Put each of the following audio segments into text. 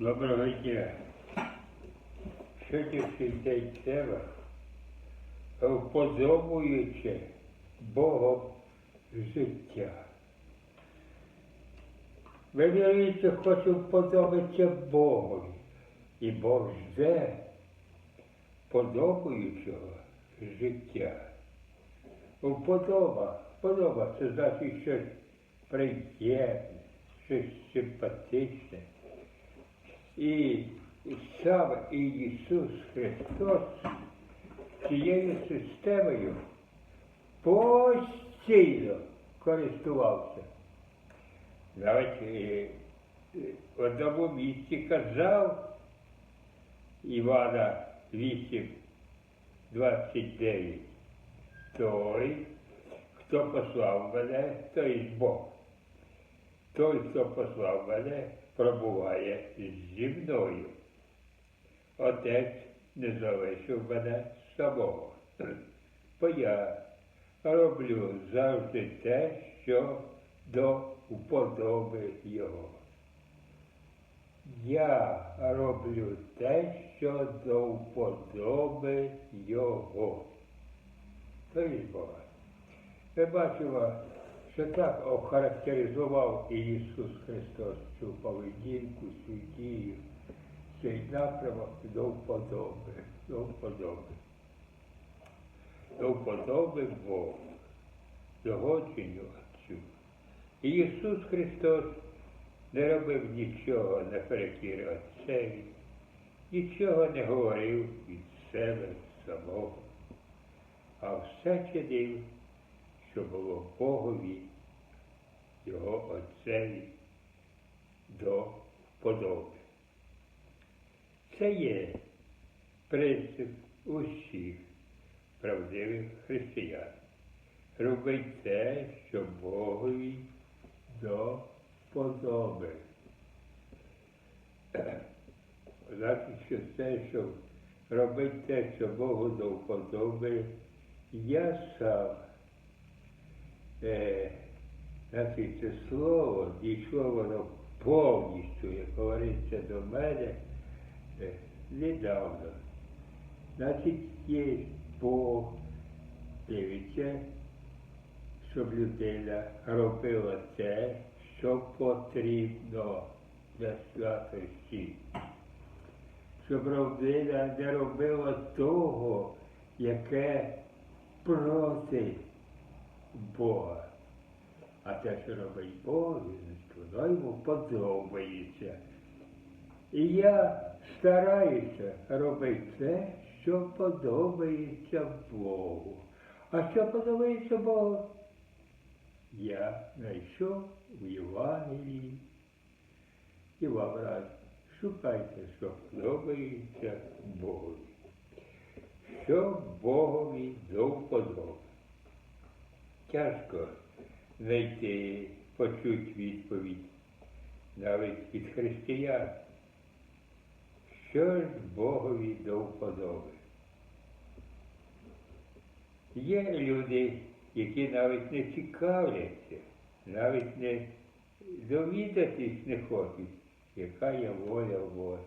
Доброго дня. Що тішиться треба, вподобуючи Богом життя. Ви віруєте, хочу вподобатися Богові. І Бог жде подобаючого життя. Вподоба, вподоба це значить щось приємне, щось симпатичне. І сам Ісус Христос цією системою постійно користувався. Навіть е, е, в одному місці казав Івана 8, 29. Той, хто послав мене, той Бог. Той, хто послав мене, пробуває зі мною. Отець не залишив мене самого. Бо я роблю завжди те, що до вподоби його. Я роблю те, що до вподоби його. Бога. Ми бачимо, що так охарактеризував Ісус Христос цю поведінку, цю дію, цей напрямок до вподоби, до вподоби. До вподоби Богу, догодженню Отцю. І Ісус Христос не робив нічого наперекір Отцеві, нічого не говорив від себе самого, а все чинив, що було Богові, Його Отцеві до вподоби. Це є принцип усіх правдивих християн. Робить те, що Богові до вподоби. Значить, що те, що робить те, що Богу до вподоби, я сам. Е, значить, це слово дійшло воно повністю, як говориться до мене, е, недавно. Значить, є Бог, дивиться, щоб людина робила те, що потрібно для святості. Щоб людина не робила того, яке проти Бога. А те, що робить Бог, воно йому подобається. І я стараюся робити те, що подобається Богу. А що подобається Богу? Я знайшов у Євангелії і вам раджу. Шукайте, що подобається Богові. Що Богові до вподоби. Тяжко знайти, почути відповідь навіть від християн. Що ж Богові до вподоби? Є люди, які навіть не цікавляться, навіть не довідатись не хочуть, яка є воля Божа.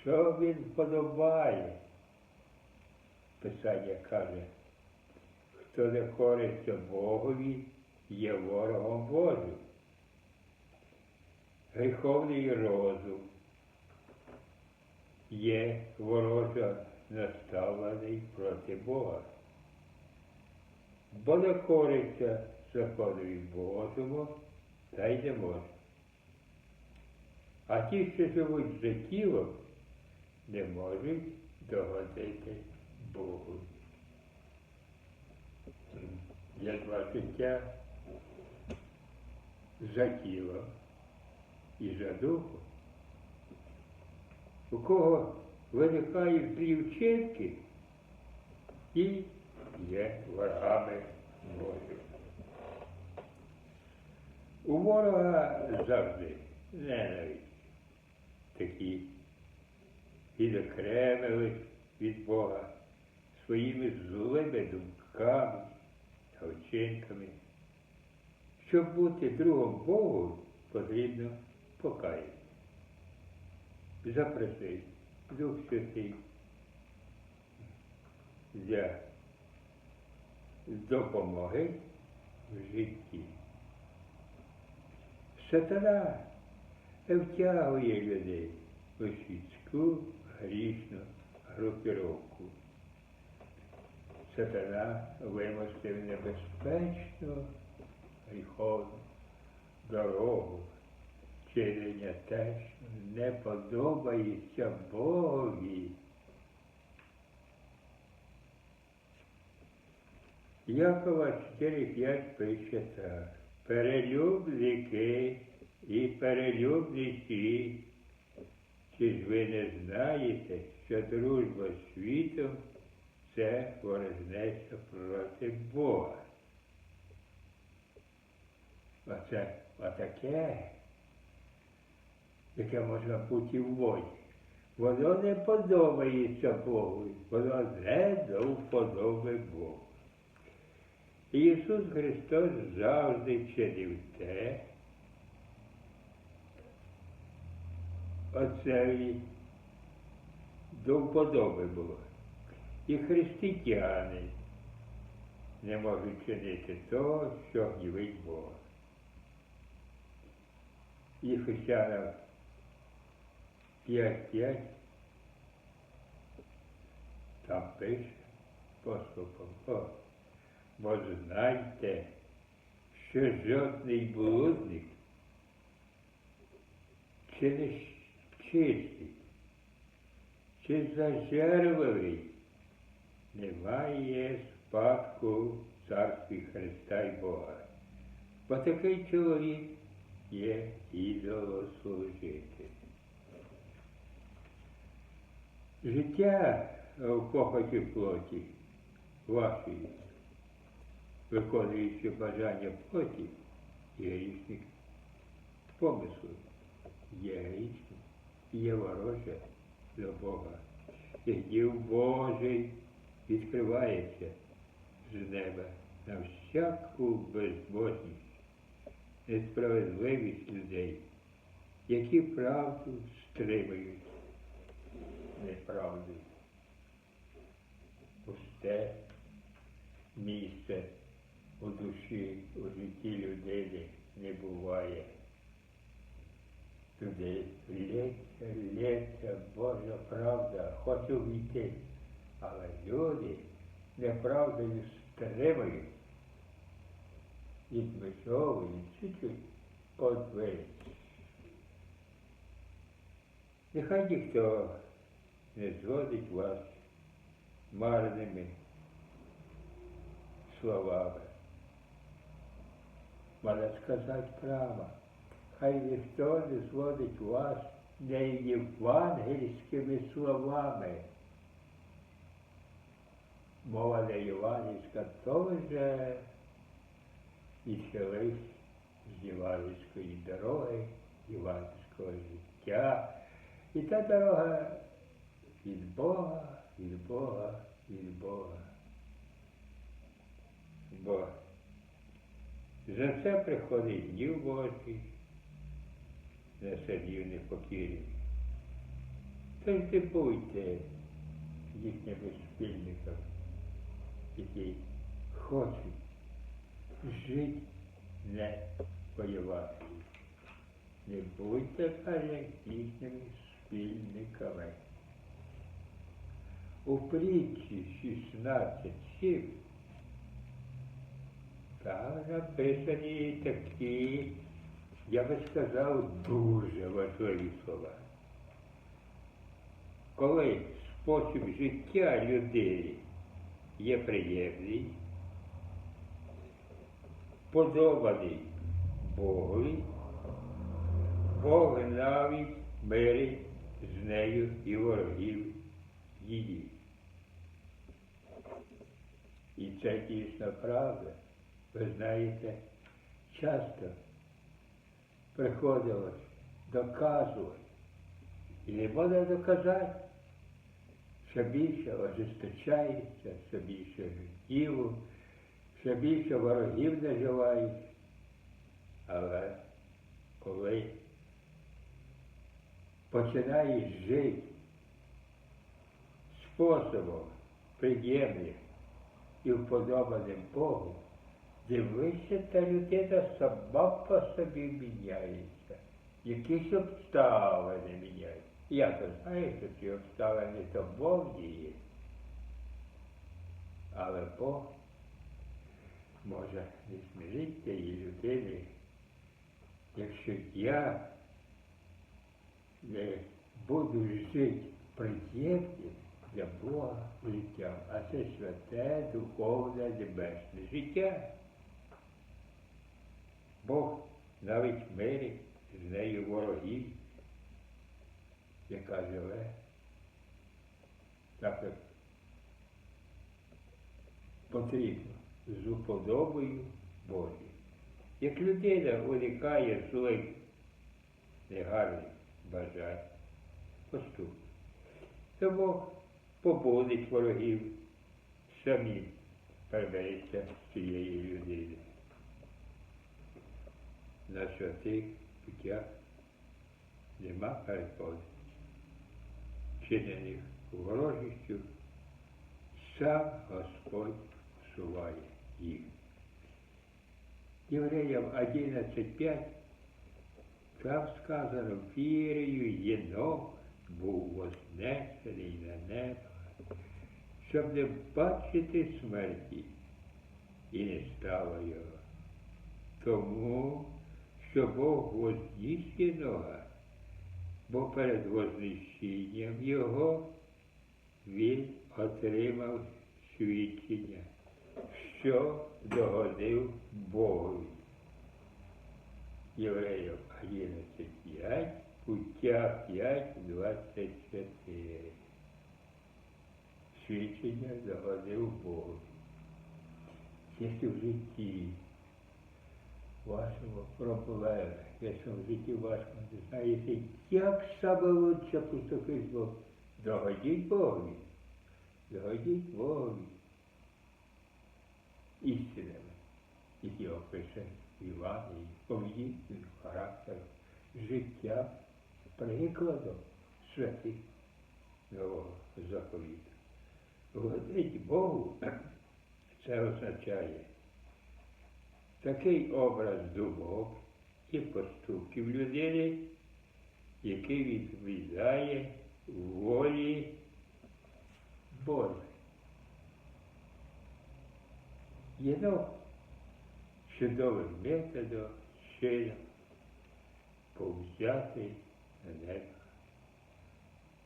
Що він подобає? Писання каже, хто не кориться Богові, є ворогом Божим. Гріховний розум є ворожа наставлений проти Бога. Бо не кориться законові Божому, та й не може. А ті, що живуть за тілом, не можуть догодити Богу. Два життя за тілом і за духом. У кого виникають злі вчинки і є ворогами Божими. У ворога завжди ненависть. Такі відокремились від Бога своїми злими думками та вчинками. Щоб бути другом Богу, потрібно покається. Запросить Дух Святий для допомоги в житті. Сатана втягує людей у світську грішну групіровку. Сатана вимостив небезпечну гріховну дорогу чинення те, що не подобається Богові. Якова 4.5 пише так. Перелюбники і перелюбниці, чи ж ви не знаєте, що дружба світом це ворожнеча проти Бога? Оце отаке, яке можна бути в воді. Воно не подобається Богу, воно не до вподоби Богу. Ісус Христос завжди чинив те, оце до вподоби було. І християни не можуть чинити того, що гнівить Бога. І християнам 5-5 там пише апостол Павло, бо знайте, що жодний блудник чи не чистий, чи зажерливий не має спадку царстві Христа й Бога. Бо такий чоловік є ідолослужитель. Життя в похоті плоті вашої, виконуючи бажання плоті, є грішник помислу, є грішник, є вороже до Бога. І гнів Божий відкривається з неба на всяку безбожність несправедливість людей, які правду стримують неправду. Пусте місце у душі, у житті людини не буває. Туди лється, лється Божа правда, хочу війти, але люди неправдою стримують відмежовують чуть-чуть одвері. Нехай ніхто не зводить вас марними словами. Можна сказати право, хай ніхто не зводить вас не євангельськими словами. Мова не євангельська теж відхилив з євангельської дороги, євангельського життя. І та дорога від Бога, від Бога, від Бога. Бо за це приходить днів Божий, за це днів непокірний. Тож не будьте їхніми спільниками, які хочуть жити не воювати. Не будьте, їхніми спільниками. У притчі 16.7 там написані такі, я би сказав, дуже важливі слова. Коли спосіб життя людини є приємний, подобаний Богові, Бог навіть мирить з нею і ворогів її. І це дійсна правда. Ви знаєте, часто приходилось доказувати. І не можна доказати, що більше ожесточається, що більше гніву, ще більше ворогів наживають. Але коли починаєш жити способом приємним і вподобаним Богу, дивишся, та людина сама по собі міняється. Якісь обставини міняють. Я знаю, що ці обставини то Бог діє. Але Бог може не змінити тієї людини, якщо я не буду жити приємним для Бога життям, а це святе, духовне, небесне життя. Бог навіть мирі з нею ворогів, яка живе, так як потрібно з уподобою Божою. Як людина уникає злих, негарних бажань, поступок, то Бог побудить ворогів самі передається з цієї людини. На святих путях нема перепони, чинених ворожістю, сам Господь усуває їх. Євреям 11.5 там сказано, вірою єнох був вознесений на небо, щоб не бачити смерті, і не стало його. Тому, що Бог возніс єнога, бо перед вознесінням його він отримав свідчення, що догодив Богові. Євреїв 11.5, пуття 5.24. Свідчення догодив Богу. Якщо в житті вашого проблеми, якщо в житті вашому не знаєте, як саме лучше поступити Бог, догодіть Богові. Догодіть Богові істинами, які опише Іван і поведінкою, характером, життя, прикладом святих нового заповіту. Годить Богу це означає такий образ думок і поступків людини, який відповідає волі Божій. Єно чудовим методом чином повзяти на небо.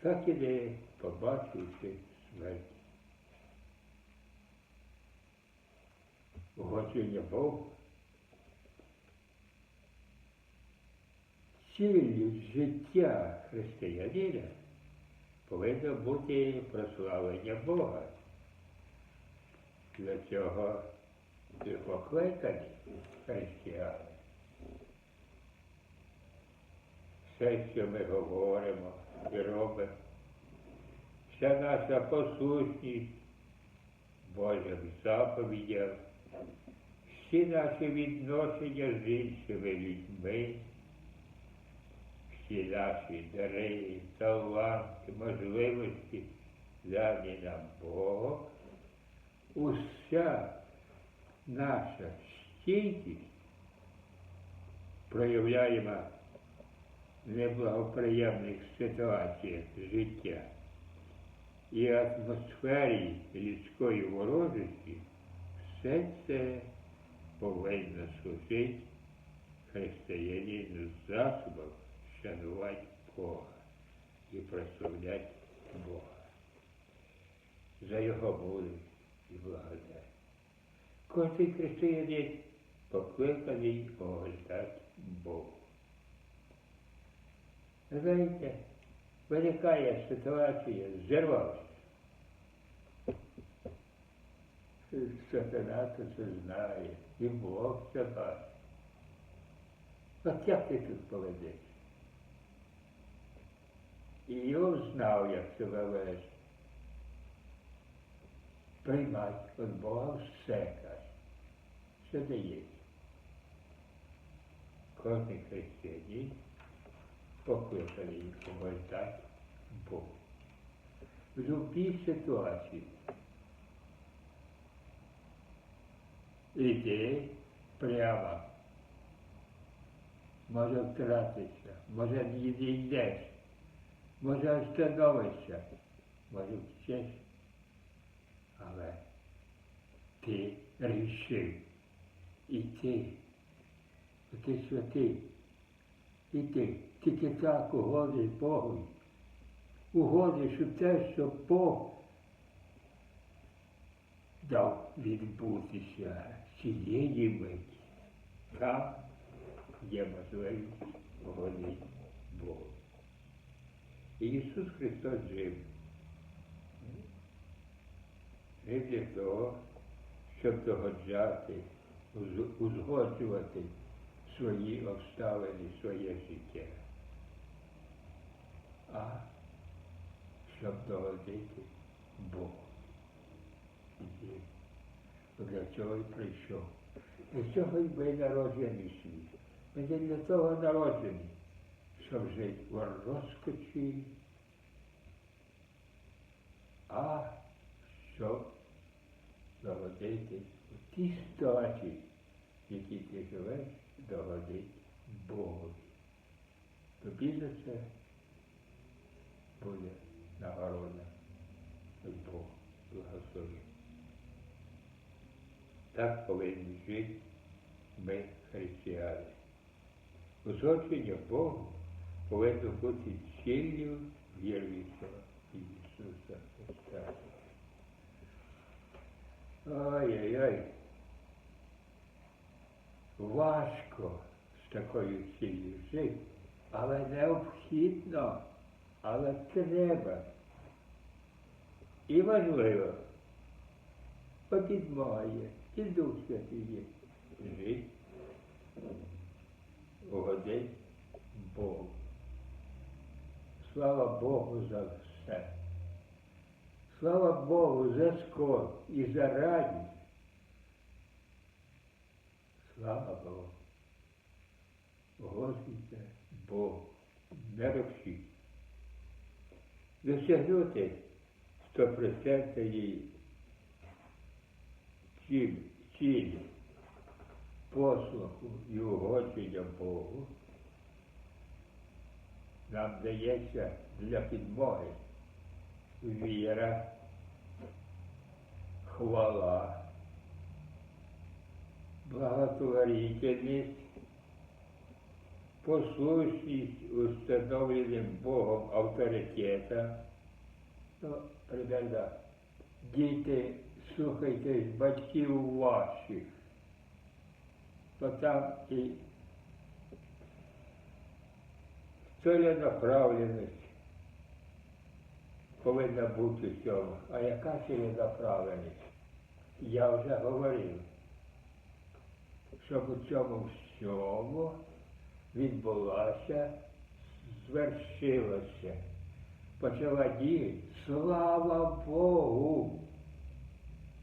Так і не побачивши смерть. Угодження Богу. Ціллю життя християнина повинно бути прославлення Бога. Для цього і покликані християни. Все, що ми говоримо і робимо, вся наша послушність Божим заповідям, всі наші відношення з іншими людьми, всі наші дари, таланти, можливості, дані нам Богом, уся наша стійкість проявляємо в неблагоприємних ситуаціях життя і атмосфері людської ворожості, все це повинно служити християнину засобом шанувати Бога і прославляти Бога. За його волю і благодать. Кожен християнин покликаний оголтати Богу. Знаєте, виникає ситуація, зірвався. Сатана це знає, і Бог це бачить. От як ти тут поведеш? І його знав, як себе вести. Приймать від Бога все каже. Все дається. Кожен християнин покликаний дати Бог. В будь-якій ситуації іди прямо. Може втратитися, може не йдеш, може остановишся, може вчиш, але ти рішив іти, бо ти святий, іти, тільки так угодиш Богу, угодиш у те, що Бог дав відбутися цієї миті. Там є можливість угодити Богу. І Ісус Христос жив. Жив для того, щоб догоджати, уз- узгоджувати свої обставини, своє життя. А щоб догодити Богу. Для цього і прийшов. Для цього й ми народжені світ. Ми для того народжені, щоб жити в розкочі, а щоб догодити в тій ситуації, в якій ти живеш, догодити Богові. Тобі за це буде нагорода від Бога. Благословить. Так повинні жити ми, християни. Узгодження Богу повинно бути ціллю віруючого Ісуса Христа. Ой-ой-ой. Важко з такою ціллю жити, але необхідно, але треба. І важливо, попідмагає, і Дух Святий є. Жити, угодить Богу. Слава Богу за все. Слава Богу за скор і за радість. Слава Богу. Господи Богу, не робшіть. Досягнути стопроцентної цілі послуху і угодження Богу нам дається для підмоги. Віра, хвала, благотворительність, послушність установленим Богом авторитетам. Ну, примерно, діти, слухайтесь батьків ваших, бо там і ціленаправленість повинна бути в цьому. А яка ціленаправленість? Я вже говорив, щоб у цьому всьому відбулася, звершилося, почала діяти. Слава Богу!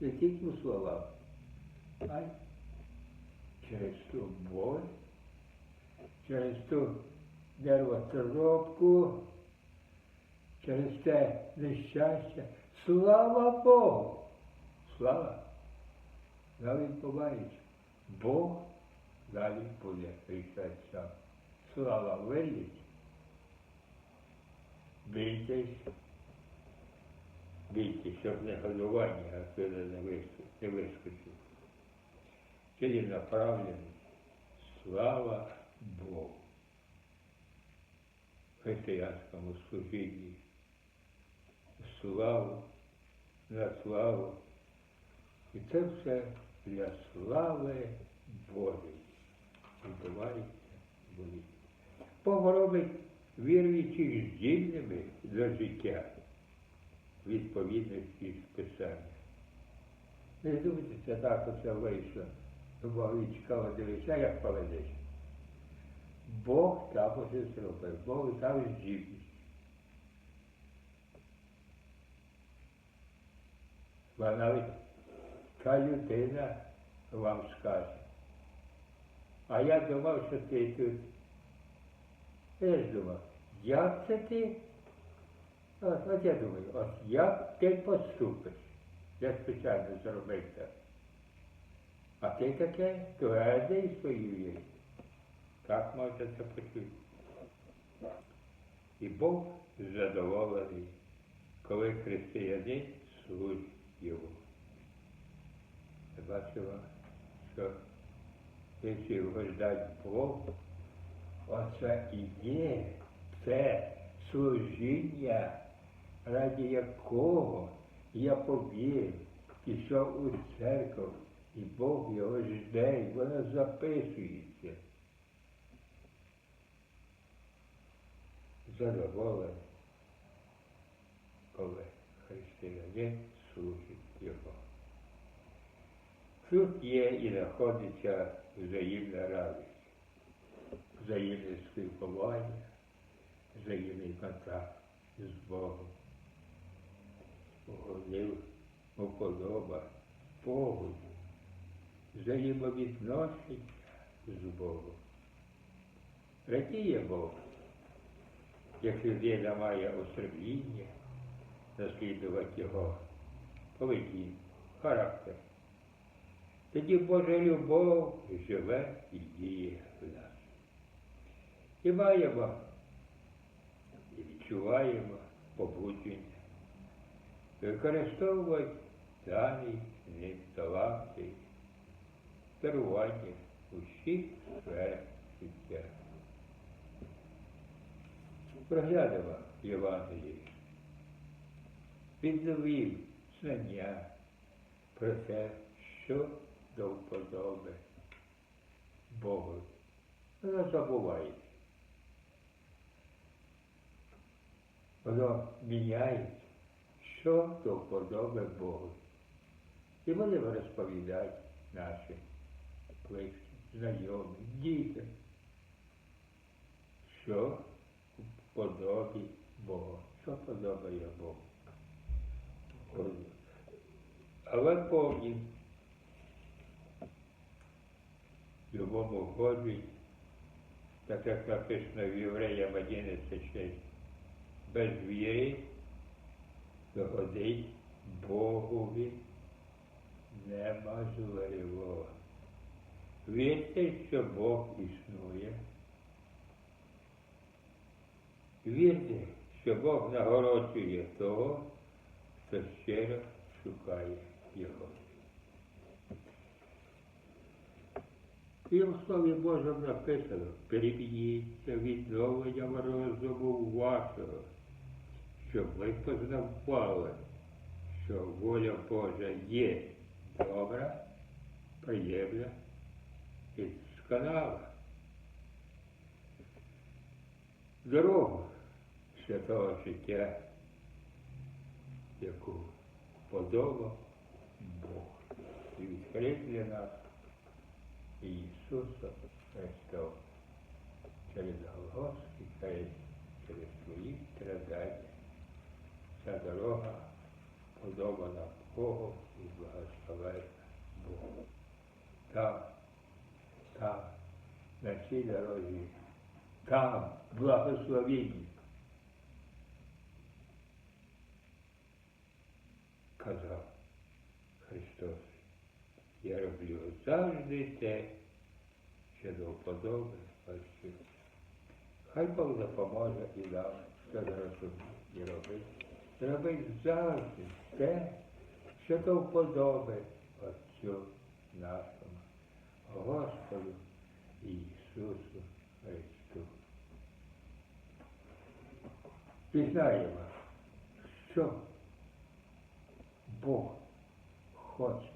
Не тільки у словах, а й через ту боль, через ту нервоторопку, через те нещастя. Слава Богу! Слава! Далі відбувається. Бог далі буде рішати. Слава виліть. Бійтесь. Бійтесь, щоб не годування, а коли не вис- не вискочив. Ціленаправленість. Слава Богу. Християнському служінні. Славу, на славу. І це все для слави Божої. Відбувається буде. Бог робить віруючих здільними до життя відповідності Писання. Не думайте, так оце вийшло. Богові цікаво дивитися, як поведеш. Бог так усе зробив, Бог дав здібність. Бо навіть та людина вам скаже. А я думав, що ти тут. Я ж думав, як це ти? От, от я думаю, от як ти поступиш? Я спеціально зробив так. А ти таке твердий свою є. Так може це почути. І Бог задоволений, коли християнин служить йому. Я бачила, що якщо вгождать Богу, оце і є це служіння, раді якого я повірив, пішов у церкву, і Бог його жде, і воно записується. Задоволений, коли християнин служить його. Тут є і знаходиться взаємна радість, взаємне спілкування, взаємний контакт з Богом. Угодив, уподоба Богу, взаємовідношення з Богом. Радіє Бог, як людина має осервіння, наслідувати його поведінку, характер. Тоді Божа любов живе і діє в нас. І маємо, і відчуваємо побудження, використовувати дані ним таланти, керування у всіх сферах життя. Проглянемо Євангелії. Він довів знання про те, що до вподоби Богу. Воно забувається. Воно міняється, що до вподоби Богу. І вони розповідають нашим близьким, знайомим, дітям, що вподобі Бога, що подобає Богу. Але помнім, любому годі, так як написано в Євреям 11.6, без віри догодить Богові неможливо. Вірте, що Бог існує. Вірте, що Бог нагороджує того, хто щиро шукає Його. І в Слові Божому написано, перемініться відновленням розуму вашого, щоб ви познавали, що воля Божа є добра, приємна і досконала. Дорогу святого життя, яку подобав Бог і відкрив для нас Ісуса Христа через Голгофський хрест, через свої страдання. Ця дорога подобана Богу і благословена Богу. Там, там, на цій дорозі, там благословіння. Казав Христос. Я роблю завжди те, що до вподоби Отцю. Хай Бог допоможе і нам, що зрозуміти і робити. Робить завжди те, що до вподоби Отцю нашому, Господу Ісусу Христу. Пізнаємо, що Бог хоче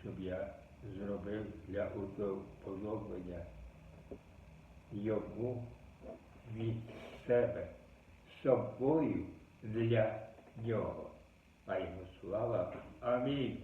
щоб я зробив для уподоблення йому від себе собою для нього. А йому слава. Амінь.